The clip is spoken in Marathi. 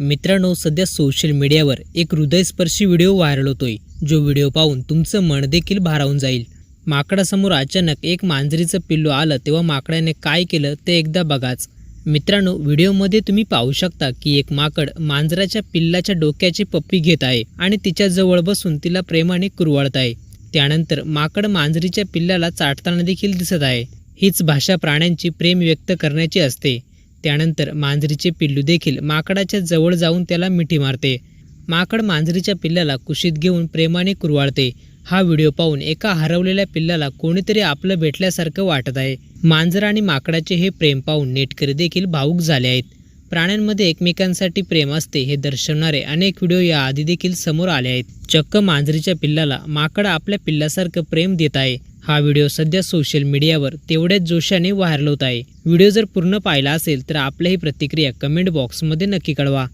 मित्रांनो सध्या सोशल मीडियावर एक हृदयस्पर्शी व्हिडिओ व्हायरल होतोय. जो व्हिडिओ पाहून तुमचं मन देखील भारावून जाईल. माकडासमोर अचानक एक मांजरीचं पिल्लू आलं तेव्हा माकडाने काय केलं ते एकदा बघाच. मित्रांनो व्हिडिओमध्ये तुम्ही पाहू शकता की एक माकड मांजराच्या पिल्लाच्या डोक्याची पप्पी घेत आहे आणि तिच्या जवळ बसून तिला प्रेमाने कुरवाळत आहे. त्यानंतर माकड मांजरीच्या पिल्लाला चाटताना देखील दिसत आहे. हीच भाषा प्राण्यांची प्रेम व्यक्त करण्याची असते. त्यानंतर मांजरीचे पिल्लू देखील माकडाच्या जवळ जाऊन त्याला मिठी मारते. माकड मांजरीच्या पिल्लाला कुशीत घेऊन प्रेमाने कुरवाळते. हा व्हिडिओ पाहून एका हरवलेल्या पिल्लाला कोणीतरी आपलं भेटल्यासारखं वाटत आहे. मांजर आणि माकडाचे हे प्रेम पाहून नेटकरी देखील भावूक झाले आहेत. प्राण्यांमध्ये एकमेकांसाठी प्रेम असते हे दर्शवणारे अनेक व्हिडिओ याआधी देखील समोर आले आहेत. चक्क मांजरीच्या पिल्लाला माकड आपल्या पिल्लासारखं प्रेम देत आहे. हा व्हिडिओ सध्या सोशल मीडियावर तेवढ्याच जोशाने व्हायरल होत आहे. व्हिडिओ जर पूर्ण पाहिला असेल तर आपल्याही प्रतिक्रिया कमेंट बॉक्समध्ये नक्की कळवा.